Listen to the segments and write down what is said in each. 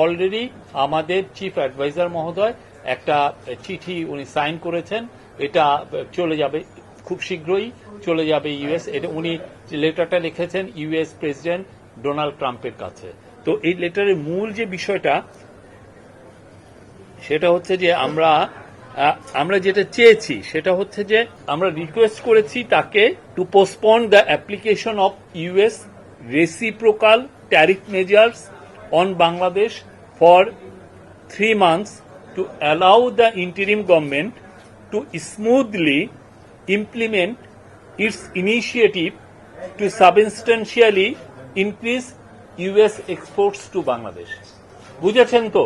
Already আমাদের chief adviser মহোদয় একটা চিঠি উনি সাইন করেছেন। এটা চলে যাবে খুব শীঘ্রই, চলে যাবে ইউএস। এটা উনি লেটারটা লিখেছেন ইউএস প্রেসিডেন্ট ডোনাল্ড ট্রাম্পের কাছে। তো এই লেটারের মূল যে বিষয়টা, সেটা হচ্ছে যে আমরা আমরা যেটা চেয়েছি, সেটা হচ্ছে যে আমরা রিকোয়েস্ট করেছি তাকে to postpone the application of US reciprocal tariff measures on Bangladesh for three months to allow the interim government to smoothly implement its initiative to substantially increase US exports to Bangladesh. বুঝেছেন তো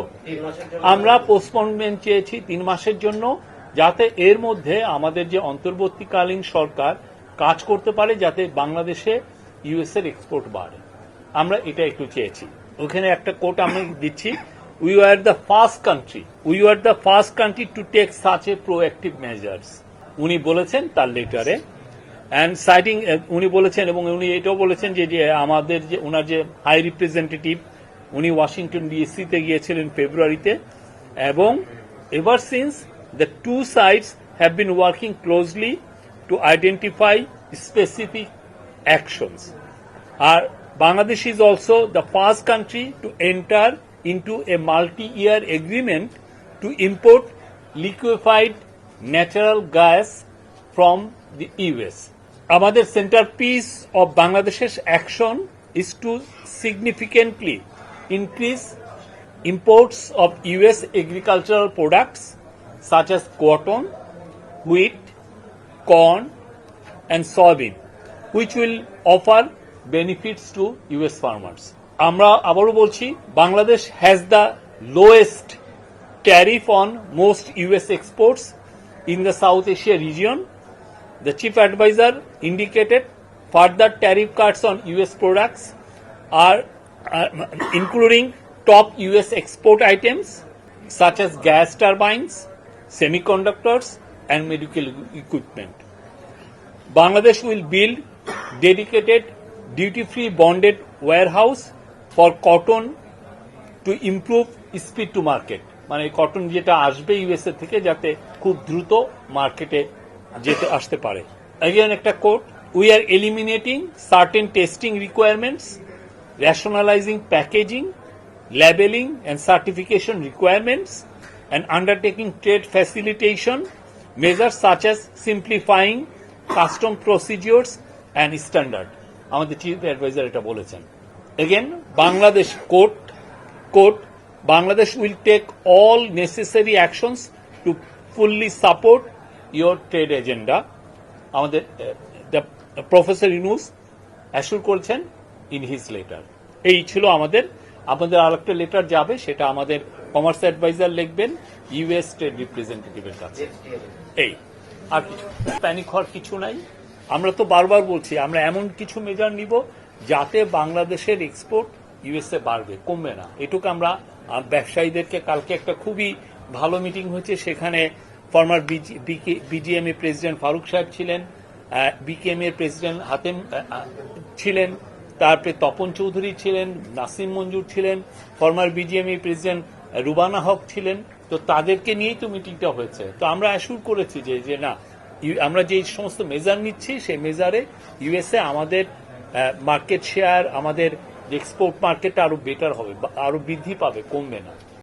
আমরা postponement চেয়েছি তিন মাসের জন্য যাতে এর মধ্যে আমাদের যে অন্তর্বর্তীকালীন সরকার কাজ করতে পারে যাতে বাংলাদেশে ইউএস এর এক্সপোর্ট বাড়ে আমরা এটা একটু চেয়েছি ওখানে একটা কোট আমি দিচ্ছি we are the first country we are the first country to take such a proactive measures উনি বলেছেন তার লেটারে অ্যান্ড সাইটিং উনি বলেছেন এবং উনি এটাও বলেছেন যে যে আমাদের যে ওনার যে হাই রিপ্রেজেন্টেটিভ উনি ওয়াশিংটন ডিএসসিতে গিয়েছিলেন ফেব্রুয়ারিতে এবং ever since the two sides have been working closely to identify specific actions R Bangladesh is also the first country to enter into a multi-year agreement to import liquefied natural gas from the US. আমাদের centrepiece of বাংলাদেশের action is to significantly increase imports of US agricultural products such as cotton, wheat, corn, and soybean, which will offer benefits to US farmers. আমরা আবারও বলছি Bangladesh has the lowest tariff on most US exports in the South Asia region The chief advisor indicated further tariff cuts on US products are uh, including top US export items such as gas turbines, semiconductors and medical equipment. Bangladesh will build dedicated duty free bonded warehouse for cotton to improve speed to market মানে cotton যেটা আসবে USA থেকে যাতে খুব দ্রুত মার্কেটে যেতে আসতে পারে। এগেন একটা quote we are eliminating certain testing requirements rationalising packaging labelling and certification requirements and undertaking trade facilitation measure such as simplifying custom procedures and standard আমাদের চিফ অ্যাডভাইজার এটা বলেছেন। Again Bangladesh quote quote Bangladesh will take all necessary actions to fully support your trade agenda আমাদের professor Yunus assure করেছেন in his letter এই ছিল আমাদের আমাদের আরেকটা লেটার যাবে সেটা আমাদের কমার্স অ্যাডভাইজার লিখবেন ইউএস ট্রেড রিপ্রেজেন্টেটিভের কাছে। এই আর কিছু। প্যানিক হওয়ার কিছু নাই। আমরা তো বারবার বলছি, আমরা এমন কিছু মেজার নিব যাতে বাংলাদেশের এক্সপোর্ট ইউএসএ বাড়বে, কমবে না। এটুকু আমরা ব্যবসায়ীদেরকে কালকে একটা খুবই ভালো মিটিং হয়েছে, সেখানে ফর্মার বিজিএম এর প্রেসিডেন্ট ফারুক সাহেব ছিলেন বিকেএম এর প্রেসিডেন্ট হাতেম ছিলেন, তারপরে তপন চৌধুরী ছিলেন, নাসিম মঞ্জুর ছিলেন ফর্মার বিজিএম এর প্রেসিডেন্ট রুবানা হক ছিলেন। তো তাদেরকে নিয়েই তো মিটিংটা হয়েছে। তো আমরা অ্যাসুর করেছি যে যে না আমরা যে সমস্ত মেজার নিচ্ছি, সেই মেজারে ইউএসএ আমাদের মার্কেট শেয়ার আমাদের এক্সপোর্ট মার্কেটটা আরও বেটার হবে আরও বৃদ্ধি পাবে, কমবে না।